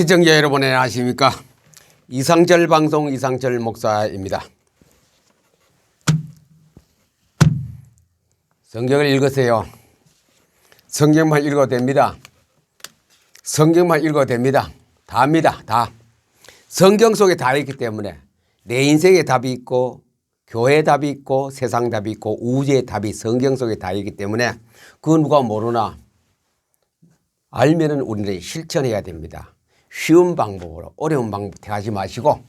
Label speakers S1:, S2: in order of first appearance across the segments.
S1: 시청자 여러분 안녕하십니까? 이상철 방송 이상철 목사입니다. 성경을 읽으세요. 성경만 읽어도 됩니다. 성경만 읽어도 됩니다. 다입니다 다. 성경 속에 다 있기 때문에 내 인생에 답이 있고 교회 답이 있고 세상 답이 있고 우주의 답이 성경 속에 다 있기 때문에 그 누가 모르나 알면은 우리는 실천해야 됩니다. 쉬운 방법으로 어려운 방법 택하지 마시고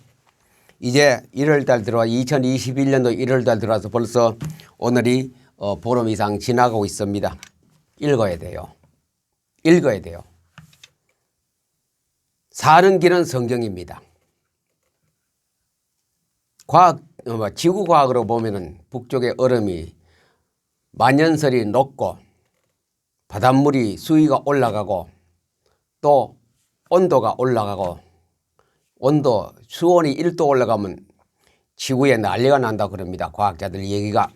S1: 이제 1월달 들어와 2021년도 1월달 들어와서 벌써 오늘이 어, 보름 이상 지나가고 있습니다. 읽어야 돼요. 읽어야 돼요. 사는 길은 성경입니다. 과학, 어, 뭐 지구 과학으로 보면은 북쪽의 얼음이 만년설이 녹고 바닷물이 수위가 올라가고 또 온도가 올라가고 온도 수온이 1도 올라가면 지구에 난리가 난다 그럽니다. 과학자들 얘기가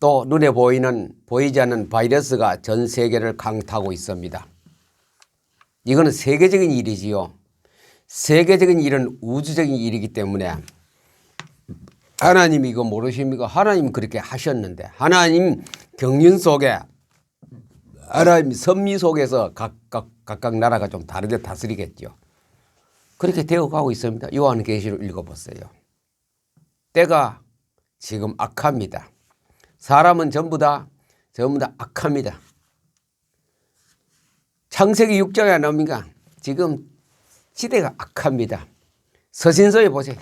S1: 또 눈에 보이는 보이지 않는 바이러스가 전 세계를 강타하고 있습니다. 이거는 세계적인 일이지요. 세계적인 일은 우주적인 일이기 때문에 하나님이 이거 모르십니까? 하나님 그렇게 하셨는데 하나님 경륜 속에 하나님 선미 속에서 각각 각각 나라가 좀 다르게 다스리겠죠. 그렇게 되어가고 있습니다. 요한계시를 읽어보세요. 때가 지금 악합니다. 사람은 전부 다 전부 다 악합니다. 창세기 6장에 나옵니까? 지금 시대가 악합니다. 서신서에 보세요.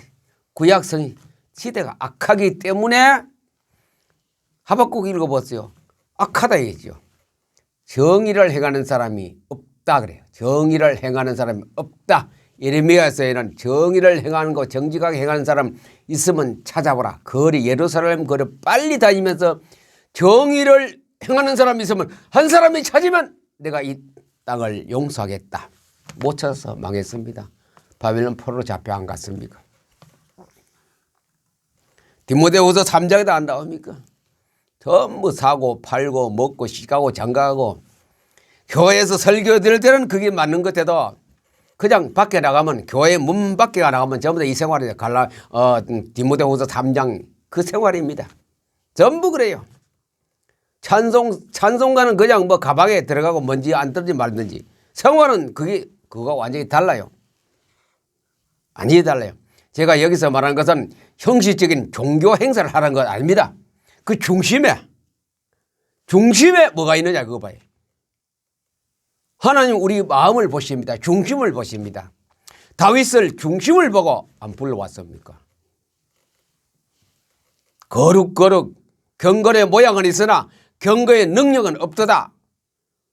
S1: 구약성이 시대가 악하기 때문에 하박국 읽어보세요. 악하다 얘기죠. 정의를 행하는 사람이 없 다 그래요. 정의를 행하는 사람이 없다. 예레미야서에는 정의를 행하는 거 정직하게 행하는 사람 있으면 찾아보라. 거리 예루살렘 거리 빨리 다니면서 정의를 행하는 사람이 있으면 한 사람이 찾으면 내가 이 땅을 용서하겠다. 못 찾아서 망했습니다. 바벨론 포로로 잡혀 안 갔습니까? 디모데후서 3장에도 안 나옵니까? 전부 사고 팔고 먹고 시가고 장가하고 교회에서 설교 드릴 때는 그게 맞는 것 같아도 그냥 밖에 나가면 교회 문 밖에 나가면 전부 다 이 생활이 갈라 어 디모데후서 3장 그 생활입니다. 전부 그래요. 찬송 찬송가는 그냥 뭐 가방에 들어가고 먼지 안 떨어지 말든지 생활은 그게 그거 완전히 달라요. 아니 달라요. 제가 여기서 말하는 것은 형식적인 종교 행사를 하는 것 아닙니다. 그 중심에 중심에 뭐가 있느냐 그거 봐요. 하나님 우리 마음을 보십니다. 중심을 보십니다. 다윗을 중심을 보고 안 불러왔습니까? 거룩거룩 경건의 모양은 있으나 경거의 능력은 없도다.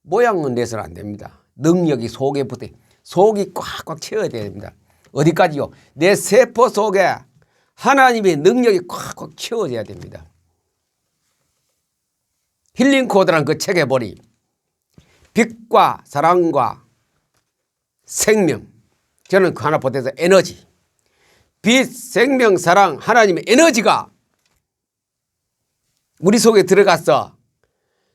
S1: 모양은 내서는 안 됩니다. 능력이 속에 붙어 속이 꽉꽉 채워야 됩니다. 어디까지요? 내 세포 속에 하나님의 능력이 꽉꽉 채워져야 됩니다. 힐링 코드라는 그 책에 보니 빛과 사랑과 생명 저는 그 하나 보태서 에너지 빛, 생명, 사랑, 하나님의 에너지가 우리 속에 들어가서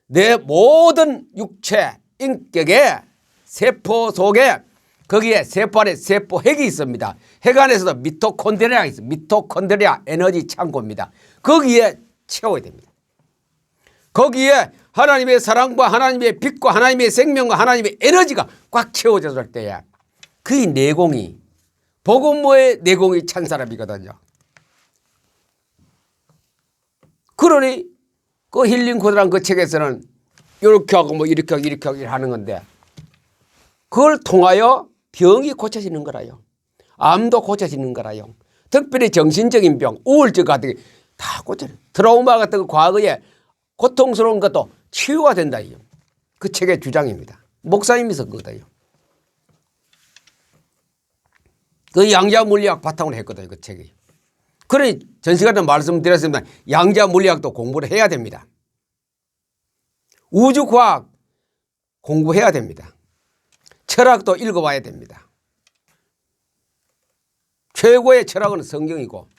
S1: 내 모든 육체, 인격의 세포 속에 거기에 세포 안에 세포 핵이 있습니다. 핵 안에서도 미토콘드리아가 있습니다. 미토콘드리아 에너지 창고입니다. 거기에 채워야 됩니다. 거기에 하나님의 사랑과 하나님의 빛과 하나님의 생명과 하나님의 에너지가 꽉 채워졌을 때에 그 내공이 복음모의 내공이 찬 사람이거든요. 그러니 그 힐링 코드란 그 책에서는 이렇게 하고 뭐 이렇게 하고 이렇게 하고 하는 건데 그걸 통하여 병이 고쳐지는 거라요. 암도 고쳐지는 거라요. 특별히 정신적인 병, 우울증 같은 게 다 고쳐요. 트라우마 같은 거 과거에 고통스러운 것도 치유가 된다. 그 책의 주장입니다. 목사님이 쓴 거다요. 그 양자 물리학 바탕으로 했거든요. 그 책이. 그러니 전 시간에 말씀드렸습니다. 양자 물리학도 공부를 해야 됩니다. 우주과학 공부해야 됩니다. 철학도 읽어봐야 됩니다. 최고의 철학은 성경이고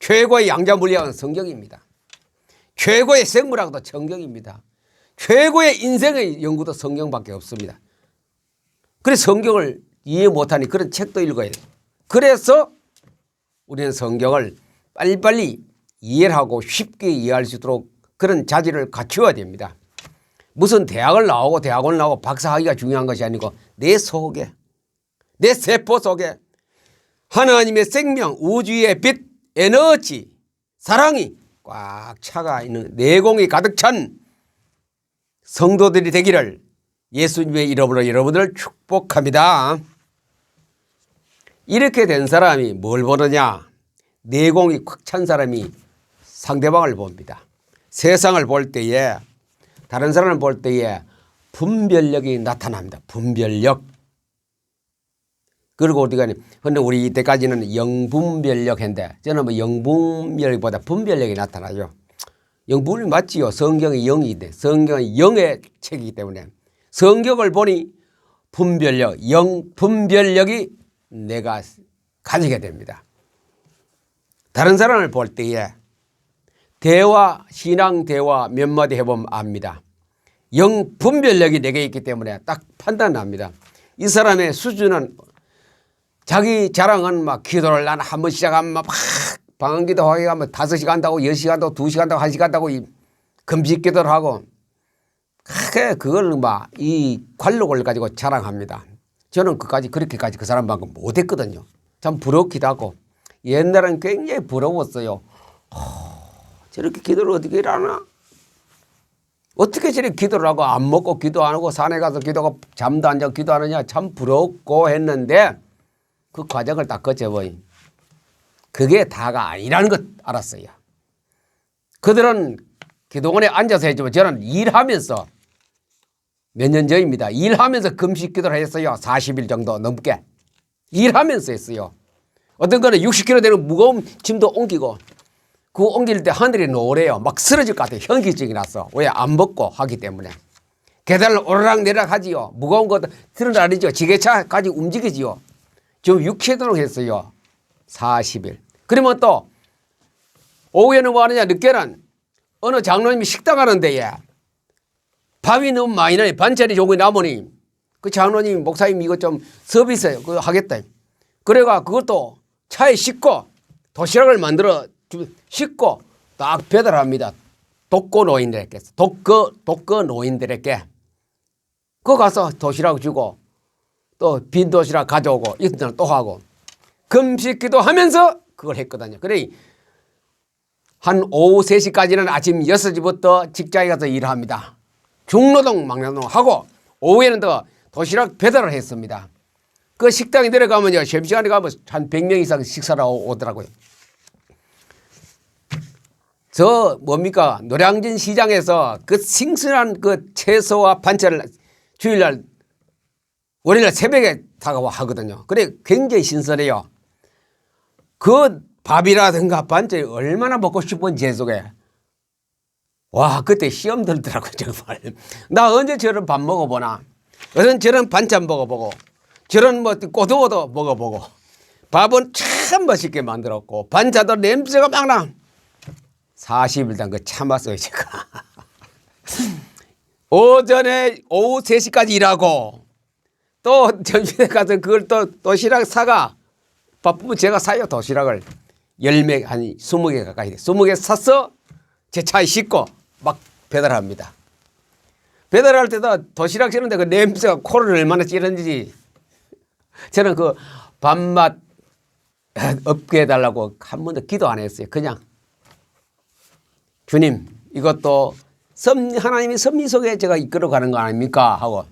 S1: 최고의 양자 물리학은 성경입니다. 최고의 생물학도 성경입니다. 최고의 인생의 연구도 성경밖에 없습니다. 그래서 성경을 이해 못하니 그런 책도 읽어야 돼. 그래서 우리는 성경을 빨리빨리 이해를 하고 쉽게 이해할 수 있도록 그런 자질을 갖추어야 됩니다. 무슨 대학을 나오고 대학원을 나오고 박사학위가 중요한 것이 아니고 내 속에 내 세포 속에 하나님의 생명 우주의 빛 에너지 사랑이 꽉 차가 있는 내공이 가득 찬 성도들이 되기를 예수님의 이름으로 여러분을 축복합니다. 이렇게 된 사람이 뭘 보느냐? 내공이 꽉찬 사람이 상대방을 봅니다. 세상을 볼 때에 다른 사람을 볼 때에 분별력이 나타납니다. 분별력. 그리고 어디가 근데 우리 이때까지는 영분별력 했는데 저는 뭐 영분별력보다 분별력이 나타나죠. 영분이 맞지요. 성경이 영이데 성경이 영의 책이기 때문에 성경을 보니 분별력, 영 분별력이 내가 가지게 됩니다. 다른 사람을 볼 때에 대화, 신앙 대화 몇 마디 해보면 압니다. 영 분별력이 내게 있기 때문에 딱 판단합니다. 이 사람의 수준은 자기 자랑은 막 기도를 난 한번 시작하면 막 방언기도 하게 가면 다섯 시간 다고 열 시간 다고 두 시간 다고 한 시간 다고 이 금식 기도를 하고 크게 그걸 막 이 관록을 가지고 자랑합니다. 저는 그까지 그렇게까지 그 사람만큼 못했거든요. 참 부럽기도 하고 옛날엔 굉장히 부러웠어요. 저렇게 기도를 어떻게 하나? 어떻게 저렇게 기도를 하고 안 먹고 기도 안 하고 산에 가서 기도하고 잠도 안 자고 기도하느냐 참 부럽고 했는데 그 과정을 딱 거쳐보니 그게 다가 아니라는 것 알았어요. 그들은 기도원에 앉아서 했지만 저는 일하면서 몇 년 전입니다. 일하면서 금식 기도를 했어요. 40일 정도 넘게. 일하면서 했어요. 어떤 거는 60kg 되는 무거운 짐도 옮기고 그 옮길 때 하늘이 노래요. 막 쓰러질 것 같아요. 현기증이 났어. 왜안 먹고 하기 때문에. 계단을 오르락 내리락 하지요. 무거운 거 드러나리죠. 지게차까지 움직이지요. 지금 6kg 했어요. 40일. 그러면 또 오후에는 뭐 하느냐 늦게는 어느 장로님이 식당 하는데 예. 밥이 너무 많이 나니 반찬이 조금 남으니 그 장로님 목사님 이거 좀 서비스 그거 하겠다. 그래가 그것도 차에 싣고 도시락을 만들어 주- 싣고 딱 배달합니다. 독거 노인들에게 독거 독거 노인들에게 그 가서 도시락 주고 또 빈 도시락 가져오고 이틀 또 하고 금식기도 하면서 그걸 했거든요. 그래 한 오후 3시까지는 아침 6시부터 직장에 가서 일합니다. 중노동 막노동 하고 오후에는 더 도시락 배달을 했습니다. 그 식당에 내려가면요. 점심시간에 가면 한 100명 이상 식사를 오더라고요. 저 뭡니까 노량진 시장에서 그 싱싱한 그 채소와 반찬을 주일날 월요일 새벽에 다가와 하거든요. 그래 굉장히 신선해요. 그 밥이라든가 반찬이 얼마나 먹고 싶은 제 속에 와 그때 시험 들더라고요 정말. 나 언제 저런 밥 먹어보나. 어떤 저런 반찬 먹어보고 저런 뭐 꼬도도 먹어보고 밥은 참 맛있게 만들었고 반찬도 냄새가 막 나. 40일 단그 참았어요 제가. 오전에 오후 3시까지 일하고 또 점심에 가서 그걸 또 도시락 사가 바쁘면 제가 사요 도시락을 열매 한 20개 가까이 돼. 20개 사서 제 차에 싣고 막 배달합니다. 배달할 때도 도시락 찌는데 그 냄새가 코를 얼마나 찌르는지 저는 그 밥맛 없게 해달라고 한 번도 기도 안 했어요. 그냥 주님 이것도 섭, 하나님의 섭리 속에 제가 이끌어가는 거 아닙니까 하고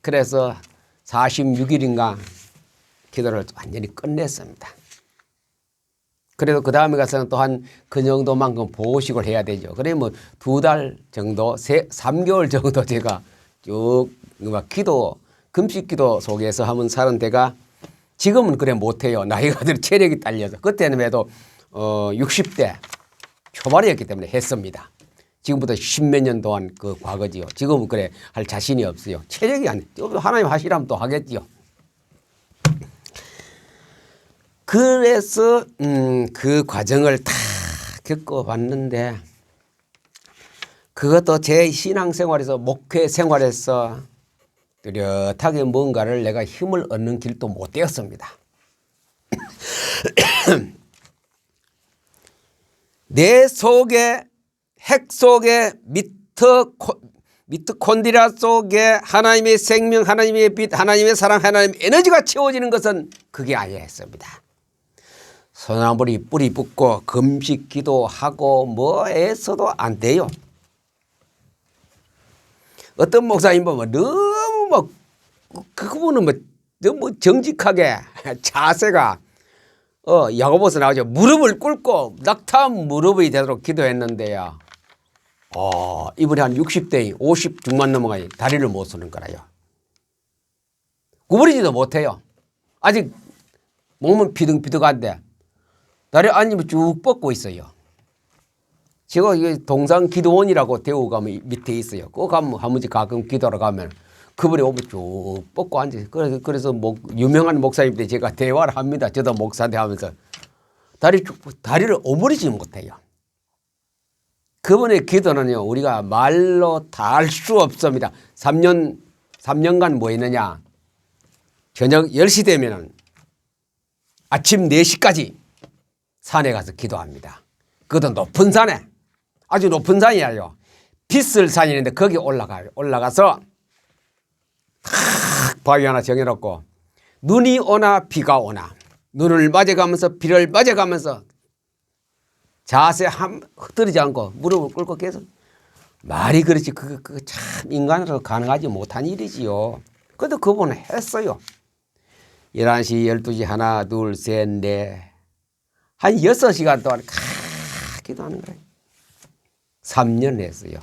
S1: 그래서 46일인가 기도를 완전히 끝냈습니다. 그래도 그 다음에 가서는 또한 그 정도만큼 보식을 해야 되죠. 그래 뭐두달 정도, 세, 3개월 정도 제가 쭉 막 기도, 금식 기도 속에서 하면 사는 데가 지금은 그래 못해요. 나이가 들 체력이 딸려서. 그때는 그래도 어, 60대 초반이었기 때문에 했습니다. 지금부터 십몇 년 동안 그 과거지요. 지금은 그래 할 자신이 없어요. 체력이 안 돼. 하나님 하시라면 또 하겠지요. 그래서 음, 그 과정을 다 겪어봤는데 그것도 제 신앙생활에서 목회 생활에서 뚜렷하게 뭔가를 내가 힘을 얻는 길도 못 되었습니다. 내 속에 핵 속에 미터 미트콘드리아 속에 하나님의 생명, 하나님의 빛, 하나님의 사랑, 하나님의 에너지가 채워지는 것은 그게 아니야 했습니다. 소나무리 뿌리 붙고 금식 기도하고 뭐 애써도 안 돼요. 어떤 목사님 보면 너무 막 그분은 뭐 너무 정직하게 자세가 어 야고보서 나오죠 무릎을 꿇고 낙타 무릎이 되도록 기도했는데요. 어 이분이 한 60대 50 중반 넘어가니 다리를 못 쓰는 거라요. 구부리지도 못해요. 아직 몸은 비등비등한데 다리 앉으면 쭉 뻗고 있어요. 제가 이게 동상 기도원이라고 대우 가면 밑에 있어요. 꼭 가면 한 번씩 가끔 기도하러 가면 그분이 오면 쭉 뻗고 앉아. 그래서 그래서 목, 유명한 목사님들 제가 대화를 합니다. 저도 목사인데 하면서 다리 쭉 다리를 오므리지 못해요. 그분의 기도는요 우리가 말로 다 할 수 없습니다. 3년 3년간 뭐 했느냐? 저녁 10시 되면은 아침 4시까지 산에 가서 기도합니다. 그것도 높은 산에 아주 높은 산이에요. 빗을 산이는데 거기 올라가요. 올라가서 탁 바위 하나 정해놓고 눈이 오나 비가 오나 눈을 맞아가면서 비를 맞아가면서 자세 한 흐트리지 않고 무릎을 꿇고 계속 말이 그렇지 그거 그거 참 인간으로 가능하지 못한 일이지요. 그래도 그분은 했어요. 11시, 12시 하나, 둘, 셋, 넷. 한 6시간 동안 카 기도하는 거예요. 3년 했어요.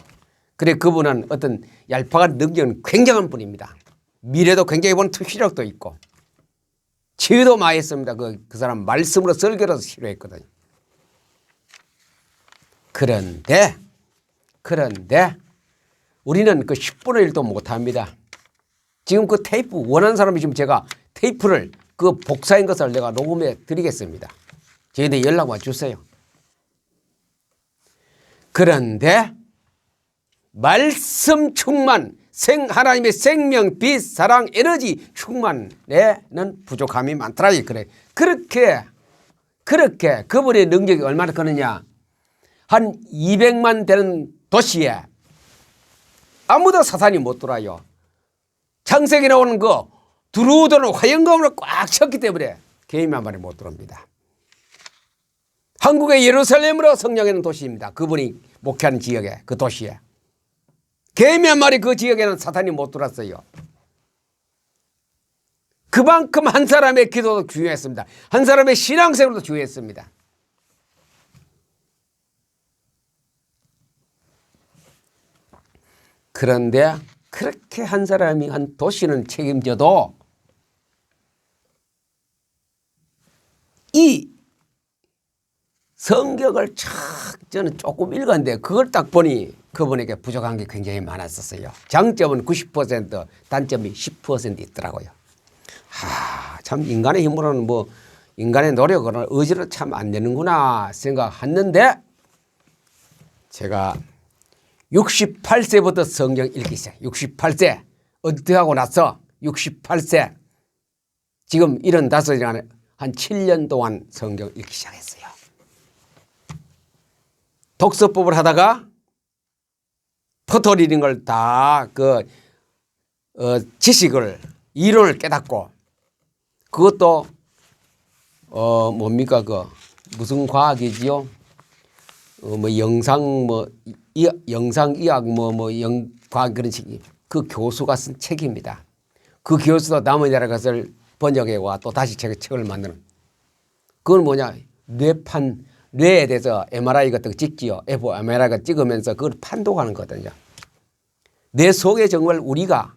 S1: 그래 그분은 어떤 얄팍한 능력은 굉장한 분입니다. 미래도 굉장히 보는 투시력도 있고 치유도 많이 했습니다. 그, 그 사람 말씀으로 설교로서 치료했거든요. 그런데 그런데 우리는 그 10분의 1도 못합니다. 지금 그 테이프 원하는 사람이 지금 제가 테이프를 그 복사인 것을 내가 녹음해 드리겠습니다. 저희들 연락 와 주세요. 그런데 말씀 충만, 생 하나님의 생명, 빛, 사랑, 에너지 충만에는 부족함이 많더라 그래. 그렇게 그렇게 그분의 능력이 얼마나 크느냐? 한 200만 되는 도시에 아무도 사탄이 못 들어요. 창세기 나오는 그 두루두루 화영검으로 꽉 쳤기 때문에 개인이 한 마리 못 들어옵니다. 한국의 예루살렘으로 성령하는 도시입니다. 그분이 목회하는 지역에 그 도시에 개미 한 마리 그 지역에는 사탄이 못 들어왔어요. 그만큼 한 사람의 기도도 중요했습니다. 한 사람의 신앙생활도 중요했습니다. 그런데 그렇게 한 사람이 한 도시는 책임져도 이 성격을 착 저는 조금 읽었는데 그걸 딱 보니 그분에게 부족한 게 굉장히 많았었어요. 장점은 90% 단점이 10% 있더라고요. 하, 참 인간의 힘으로는 뭐 인간의 노력으로는 의지로 참 안 되는구나 생각했는데 제가 68세부터 성경 읽기 시작. 68세 은퇴하고 나서 68세 지금 75시간 한 7년 동안 성경 읽기 시작했어요. 독서법을 하다가 퍼터리는 걸 다 그 어, 지식을 이론을 깨닫고 그것도 어 뭡니까 그 무슨 과학이지요? 어, 뭐 영상 뭐 이, 영상 의학 뭐 뭐 영 과학 그런 책이 그 교수가 쓴 책입니다. 그 교수도 남의 나라 것을 번역해 와 또 다시 책, 책을 만드는 그건 뭐냐 뇌판 뇌에 대해서 MRI 같은 거 찍지요. F MRI 같은 찍으면서 그걸 판독하는 거거든요. 내 속에 정말 우리가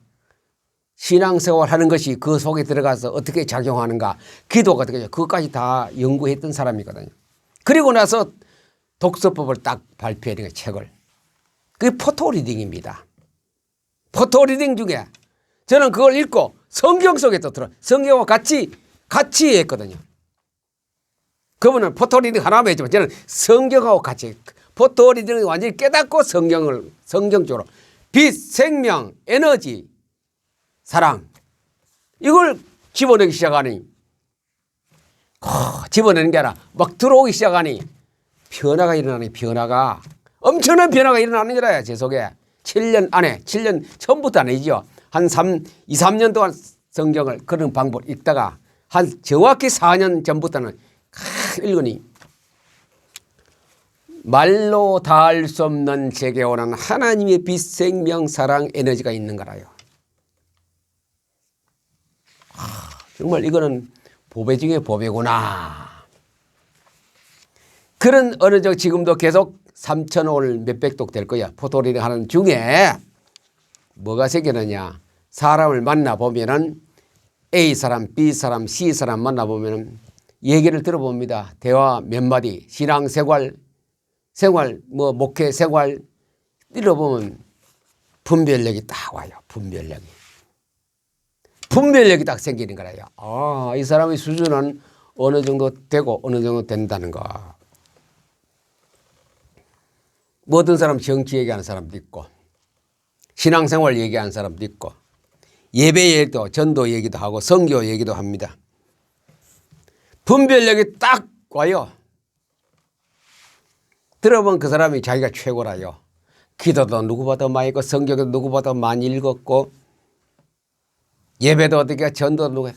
S1: 신앙생활 하는 것이 그 속에 들어가서 어떻게 작용하는가, 기도가 어떻게, 그것까지 다 연구했던 사람이거든요. 그리고 나서 독서법을 딱 발표해 는 책을. 그게 포토리딩입니다. 포토리딩 중에 저는 그걸 읽고 성경 속에 또 들어, 성경과 같이, 같이 했거든요. 그분은 포토리딩 하나만 했지만 저는 성경하고 같이, 포토리딩을 완전히 깨닫고 성경을, 성경적으로 빛, 생명, 에너지, 사랑 이걸 집어넣기 시작하니 코 집어내는 게 아니라 막 들어오기 시작하니 변화가 일어나니 변화가 엄청난 변화가 일어나는 거라 제 속에 7년 안에 7년 처음부터 아니죠 한 3, 2, 3년 동안 성경을 그런 방법을 읽다가 한 정확히 4년 전부터는 캬 읽으니 말로 다할 수 없는 제게 오는 하나님의 빛 생명 사랑 에너지가 있는 거라요. 아, 정말 이거는 보배 중에 보배구나. 그런 어느 정 지금도 계속 3천 올 몇백 독 될 거야. 포토리딩 하는 중에 뭐가 생기느냐. 사람을 만나 보면은 A 사람, B 사람, C 사람 만나 보면은 얘기를 들어봅니다. 대화 몇 마디, 신앙 생활, 생활, 뭐 목회 생활 들어보면 분별력이 딱 와요. 분별력이. 분별력이 딱 생기는 거라요. 아, 이 사람의 수준은 어느 정도 되고 어느 정도 된다는 거. 모든 사람 정치 얘기하는 사람도 있고 신앙생활 얘기하는 사람도 있고 예배 얘기도 전도 얘기도 하고 성교 얘기도 합니다. 분별력이 딱 와요. 들어보면 그 사람이 자기가 최고라요. 기도도 누구보다 많이 했고 성경도 누구보다 많이 읽었고 예배도 어떻게 전도 누구 하,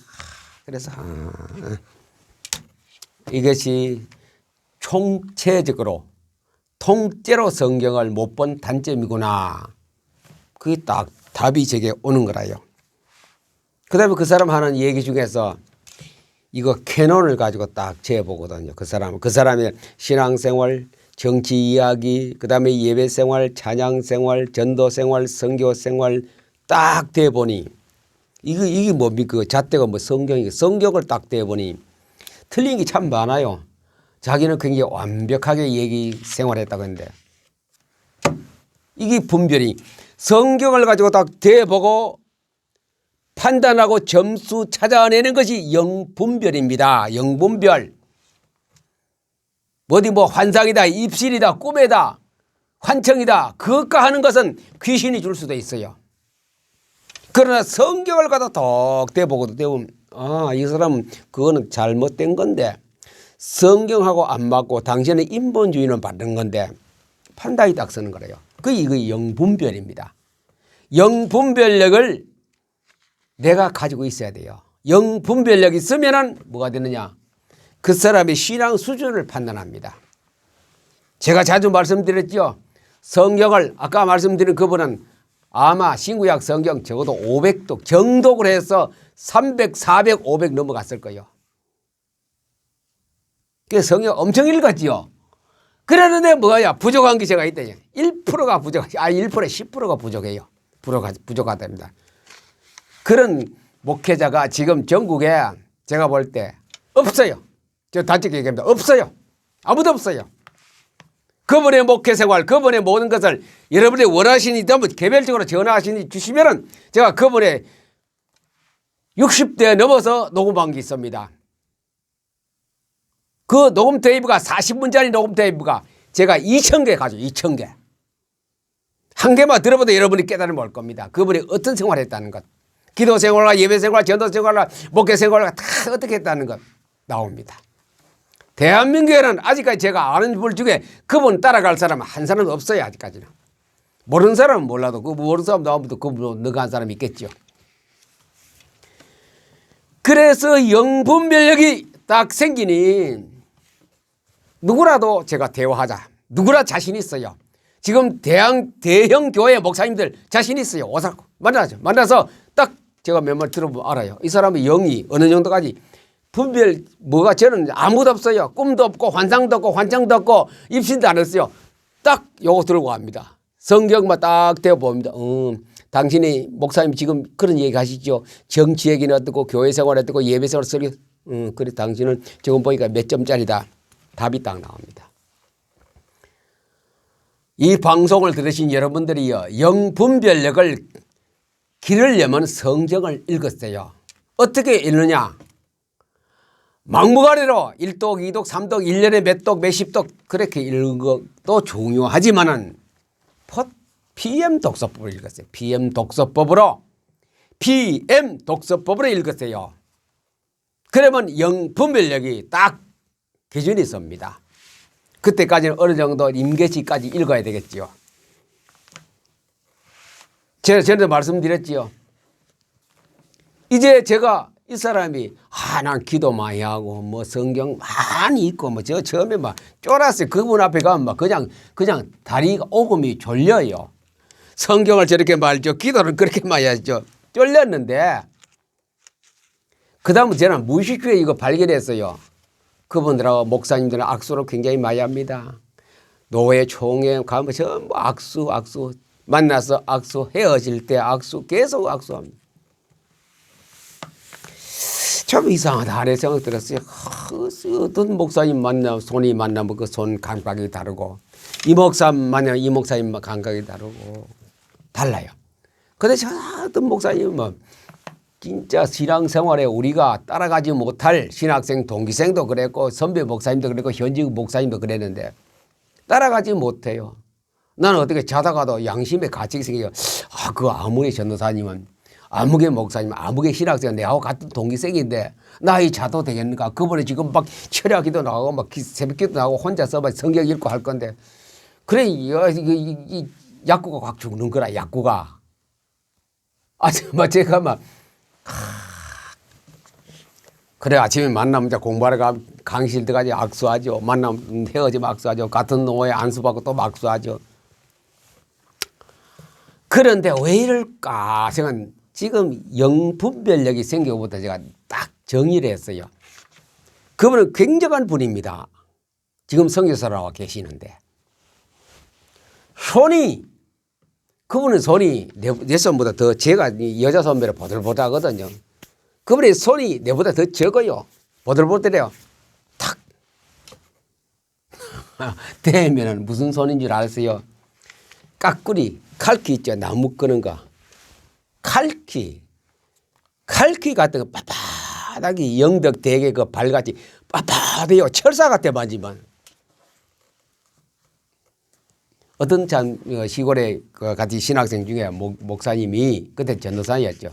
S1: 그래서 아, 이것이 총체적으로 통째로 성경을 못 본 단점이구나. 그게 딱 답이 제게 오는 거라요. 그 다음에 그 사람 하는 얘기 중에서 이거 캐논을 가지고 딱 재보거든요. 그 사람, 그 사람의 신앙생활, 정치 이야기, 그 다음에 예배 생활, 찬양 생활, 전도 생활, 성교 생활 딱 대보니 이게, 이게 뭡니까? 그 잣대가 뭐 성경이, 성경을 딱 대보니 틀린 게 참 많아요. 자기는 굉장히 완벽하게 얘기 생활했다고 했는데 이게 분별이 성경을 가지고 딱 대보고 판단하고 점수 찾아내는 것이 영분별입니다. 영분별. 어디 뭐 환상이다, 입실이다, 꿈이다, 환청이다. 그것과 하는 것은 귀신이 줄 수도 있어요. 그러나 성경을 갖다 덕 대보고도 대보면 아, 이 사람은 그거는 잘못된 건데 성경하고 안 맞고 당신의 인본주의는 받는 건데 판단이 딱 서는 거래요. 그 이거 영분별입니다. 영분별력을 내가 가지고 있어야 돼요. 영 분별력이 있으면은 뭐가 되느냐? 그 사람의 신앙 수준을 판단합니다. 제가 자주 말씀드렸죠. 성경을 아까 말씀드린 그분은 아마 신구약 성경 적어도 500도 정독을 해서 300, 400, 500 넘어갔을 거예요. 그 성경 엄청 읽었지요. 그러는데 뭐야 부족한 게 제가 있다. 1%가 부족, 아1% 10%가 부족해요. 부족하, 부족하답니다. 그런 목회자가 지금 전국에 제가 볼 때 없어요. 저 단적 얘기합니다. 없어요. 아무도 없어요. 그분의 목회 생활, 그분의 모든 것을 여러분이 원하시니 있다면 개별적으로 전화하시니 주시면은 제가 그분의 60대 넘어서 녹음한 게 있습니다. 그 녹음 테이프가 40분짜리 녹음 테이프가 제가 2,000개 가죠. 2,000개. 한 개만 들어봐도 여러분이 깨달으면 올 겁니다. 그분이 어떤 생활을 했다는 것. 기도 생활과 예배 생활, 전도 생활과 목회 생활과 다 어떻게 했다는 것 나옵니다. 대한민국에는 아직까지 제가 아는 분 중에 그분 따라갈 사람 한 사람도 없어요. 아직까지는. 모르는 사람은 몰라도 그 모르는 사람 나오면 또 그분 너가 한 사람이 있겠죠. 그래서 영분별력이 딱 생기니 누구라도 제가 대화하자. 누구나 자신 있어요. 지금 대형, 대형 교회 목사님들 자신 있어요. 오사 만나죠. 만나서 딱 제가 몇 말 들어보면 알아요. 이 사람의 영이 어느 정도까지 분별 뭐가 저는 아무도 없어요. 꿈도 없고 환상도 없고 환청도 없고 입신도 안 했어요. 딱 요거 들고 갑니다. 성경만 딱 대어 봅니다. 음, 당신이 목사님 지금 그런 얘기 하시죠. 정치 얘기는 어떻고 교회 생활 어떻고 예배 생활 쓰리 음, 그래 당신은 지금 보니까 몇 점짜리다. 답이 딱 나옵니다. 이 방송을 들으신 여러분들이요. 영분별력을 기르려면 성경을 읽었어요. 어떻게 읽느냐? 막무가내로 1독, 2독, 3독, 1년에 몇 독, 몇십 독 그렇게 읽는 것도 중요하지만은 PM 독서법을 읽었어요. PM 독서법으로 PM 독서법으로 읽었어요. 그러면 영분별력이 딱 기준이 있습니다. 그때까지는 어느 정도 임계시까지 읽어야 되겠지요. 제가 전에도 말씀드렸지요. 이제 제가 이 사람이 아, 난 기도 많이 하고 뭐 성경 많이 읽고 뭐 저 처음에 막 쫄았어요. 그분 앞에 가면 막 그냥 그냥 다리가 오금이 졸려요. 성경을 저렇게 말죠. 기도를 그렇게 많이 하죠. 쫄렸는데 그다음에 저는 무의식 중에 이거 발견했어요. 그분들하고 목사님들은 악수를 굉장히 많이 합니다. 노예 총회 가면 전부 악수 악수 만나서 악수 헤어질 때 악수 계속 악수합니다. 참 이상하다 하는 생각 들었어요. 하, 어떤 목사님 만나 손이 만나면 그 손 감각이 다르고 이 목사 만나 이 목사님 감각이 다르고 달라요. 근데 저 어떤 목사님 뭐 진짜 신앙생활에 우리가 따라가지 못할 신학생 동기생도 그랬고 선배 목사님도 그랬고 현직 목사님도 그랬는데 따라가지 못해요. 나는 어떻게 자다가도 양심의 가책이 생겨요. 아, 그 아무리 전도사님은 아무개 목사님, 아무개 신학생 내하고 같은 동기생인데 나이 자도 되겠는가? 그분이 지금 막 철야기도 나가고 막 기- 새벽기도 나가고 혼자서 막 성경 읽고 할 건데 그래 이, 약구가 확 죽는 거라 약구가. 아, 정말 제가 막 그래 아침에 만나면 이제 공부하러 가 강의실 들어가지 악수하죠. 만나면 헤어지면 악수하죠. 같은 노예 안수받고 또 악수하죠. 그런데 왜 이럴까 생각 지금 영분별력이 생겨부터 제가 딱 정의를 했어요. 그분은 굉장한 분입니다. 지금 성교사라고 계시는데 손이 그분은 손이 내, 내 손보다 더 제가 이 여자 선배를 보들보들 하거든요. 그분의 손이 내보다 더 적어요. 보들보들해요. 탁 대면은 무슨 손인 줄 아세요? 깍구리 칼키 있죠. 나무 끄는 거. 칼키 칼키 같은 거 빳빳하게 영덕 대게 그 발같이 빳빳해요. 철사 같아 만지만 어떤 참 어, 시골에 그 같이 신학생 중에 목, 목사님이 그때 전도사였죠.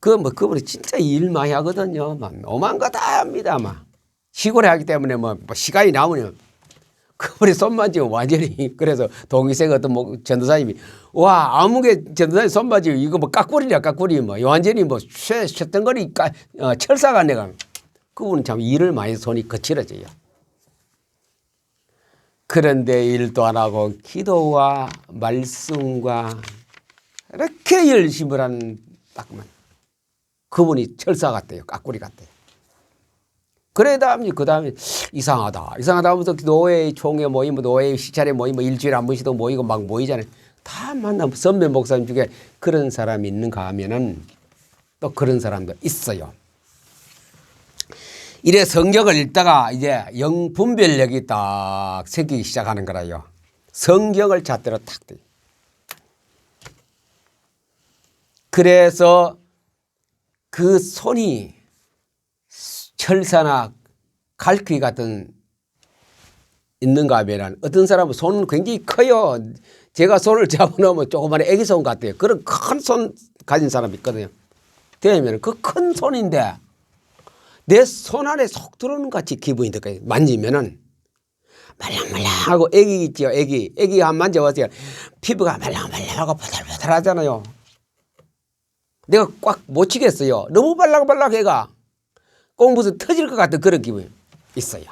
S1: 그 뭐 그분이 진짜 일 많이 하거든요. 막 오만 거 다 합니다 막 시골에 하기 때문에 뭐, 뭐 시간이 나오면 그분이 손 만지면 완전히 그래서 동기생 어떤 목 전도사님이 와 아무게 전도사님 손 만지면 이거 뭐 깍구리냐 깍구리 뭐 완전히 뭐 쇠 쇠덩거리 까 어, 철사가 내가 그분은 참 일을 많이 손이 거칠어져요. 그런데 일도 안 하고 기도와 말씀과 이렇게 열심을 하는 딱만 그분이 철사 같대요 깍구리 같대요. 그래 다음에 그 다음에 이상하다. 이상하다 하면서 노예 총회 모임 노예 시찰에 모임 뭐 일주일에 한 번씩 도 모이고 막 모이잖아요. 다 만나 선배 목사님 중에 그런 사람이 있는가 하면은 또 그런 사람도 있어요. 이래 성경을 읽다가 이제 영분별력이 딱 생기기 시작하는 거라요. 성경을 잣대로 탁 대. 그래서 그 손이 철사나 갈퀴 같은 있는가 하면 어떤 사람은 손은 굉장히 커요. 제가 손을 잡아놓으면 조그마한 애기 손 같아요. 그런 큰 손 가진 사람이 있거든요. 되면 그 큰 손인데 내 손 안에 속 들어오는 것 같이 기분이 들어요. 만지면은 말랑말랑하고 애기 있지요. 애기. 애기 한 만져보세요. 피부가 말랑말랑하고 보들보들하잖아요. 내가 꽉 못 치겠어요. 너무 발랑발랑 해가. 꼭 무슨 터질 것 같은 그런 기분이 있어요.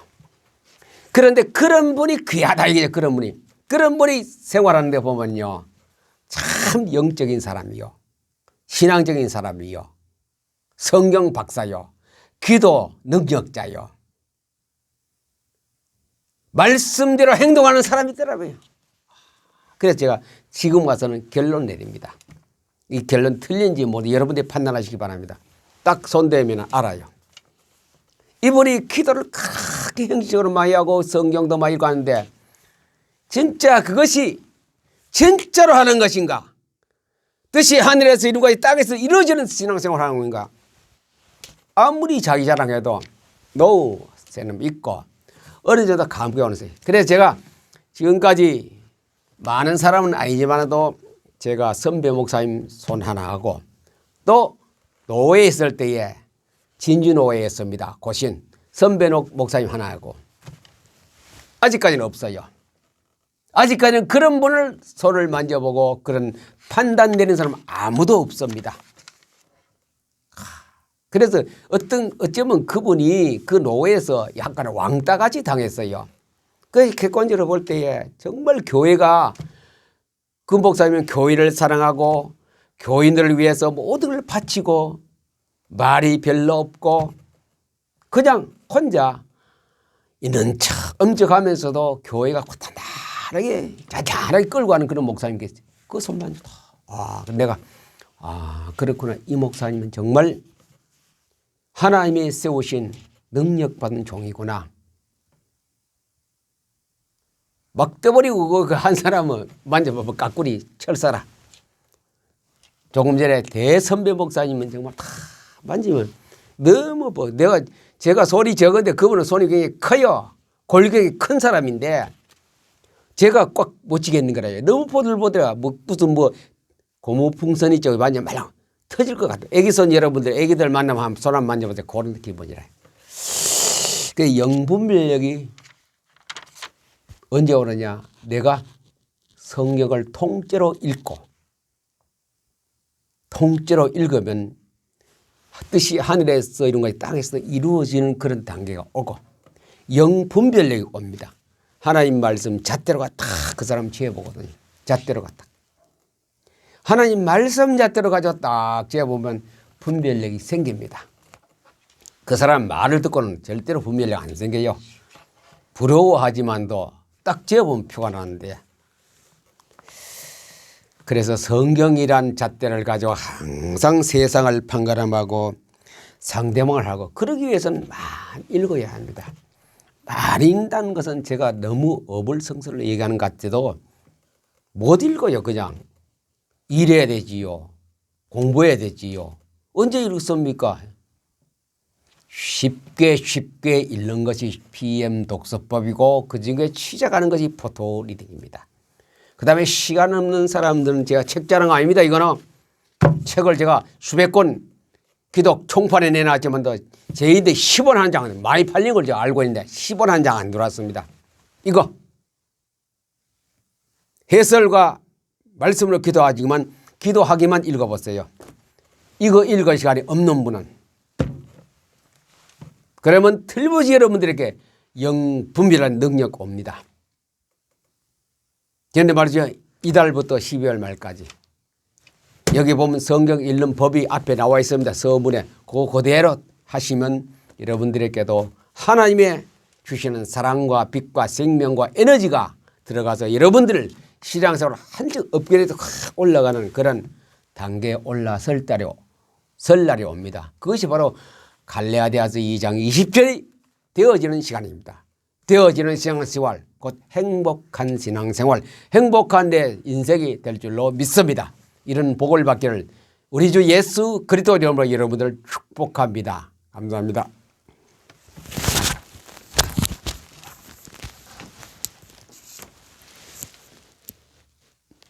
S1: 그런데 그런 분이 귀하다 이게 그런 분이 그런 분이 생활하는 데 보면요 참 영적인 사람이요 신앙적인 사람이요 성경 박사요 기도 능력자요 말씀대로 행동하는 사람이 있더라고요. 그래서 제가 지금 와서는 결론 내립니다. 이 결론 틀린지 모두 여러분들이 판단하시기 바랍니다. 딱 손대면 알아요. 이분이 기도를 크게 형식적으로 많이 하고 성경도 많이 읽고 하는데 진짜 그것이 진짜로 하는 것인가? 뜻이 하늘에서 이루고 땅에서 이루어지는 신앙생활 하는 건가? 아무리 자기 자랑해도 노우 새는 믿고 어느 정도 감격이 오는 거예요. 그래서 제가 지금까지 많은 사람은 아니지만도 제가 선배 목사님 손 하나 하고 또 노예에 있을 때에 진주 노예였습니다. 고신 선배녹 목사님 하나하고 아직까지는 없어요. 아직까지는 그런 분을 손을 만져보고 그런 판단 내리는 사람 아무도 없습니다. 그래서 어떤 어쩌면 그분이 그 노예에서 약간 왕따같이 당했어요. 그 객관적으로 볼 때에 정말 교회가 그 목사님은 교회를 사랑하고 교인들을 위해서 모든 걸 바치고 말이 별로 없고 그냥 혼자 있는 척 엄직하면서도 교회가 고단하게 잔잔하게 끌고 가는 그런 목사님 계세요. 그 손만 줘도 아 내가 아 그렇구나 이 목사님은 정말 하나님이 세우신 능력받은 종이구나. 막 떠버리고 그 한 사람은 만져봐봐 까꾸리 철사라. 조금 전에 대선배 목사님은 정말 다 만지면 너무 뭐 내가 제가 손이 적은데 그분은 손이 굉장히 커요. 골격이 큰 사람인데 제가 꽉못 치겠는 거라요. 너무 보들보들해. 뭐 무슨 뭐 고무풍선 있죠. 만지면 말랑 터질 것 같아. 애기 손 여러분들 애기들 만나면 손 한번 만져보세요. 그런 기분이라. 그 영분별력이 언제 오느냐? 내가 성경을 통째로 읽고 통째로 읽으면 뜻이 하늘에서 이런 것이 땅에서 이루어지는 그런 단계가 오고 영 분별력이 옵니다. 하나님 말씀 잣대로가 다그 사람 지어보거든요. 잣대로가 딱. 하나님 말씀 잣대로 가지고 딱 지어보면 분별력이 생깁니다. 그 사람 말을 듣고는 절대로 분별력 안 생겨요. 부러워하지만도 딱 지어보면 표가 나는데 그래서 성경이란 잣대를 가지고 항상 세상을 판가름하고 상대방을 하고 그러기 위해서는 많이 읽어야 합니다. 많이 읽는다는 것은 제가 너무 어불성설로 얘기하는 것 같아도 못 읽어요 그냥 일해야 되지요 공부해야 되지요 언제 읽습니까 쉽게 쉽게 읽는 것이 PM 독서법이고 그 중에 취작하는 것이 포토 리딩입니다. 그 다음에 시간 없는 사람들은 제가 책 자랑 아닙니다. 이거는 책을 제가 수백 권 기독 총판에 내놨지만 더 제인데 10원 한장 많이 팔린 걸 제가 알고 있는데 10원 한 장 안 들어왔습니다. 이거 해설과 말씀으로 기도하지만 기도하기만 읽어보세요. 이거 읽을 시간이 없는 분은 그러면 틀림없이 여러분들에게 영분별한 능력 옵니다. 그런데 말이죠. 이달부터 12월 말까지. 여기 보면 성경 읽는 법이 앞에 나와 있습니다. 서문에. 그거 그대로 하시면 여러분들에게도 하나님의 주시는 사랑과 빛과 생명과 에너지가 들어가서 여러분들을 신앙생활 한층 업그레이드 확 올라가는 그런 단계에 올라설 달이, 설날이 옵니다. 그것이 바로 갈레아디아서 2장 20절이 되어지는 시간입니다. 되어지는 신앙생활, 곧 행복한 신앙생활, 행복한 내 인생이 될 줄로 믿습니다. 이런 복을 받기를 우리 주 예수 그리스도 이름으로 여러분들 축복합니다. 감사합니다.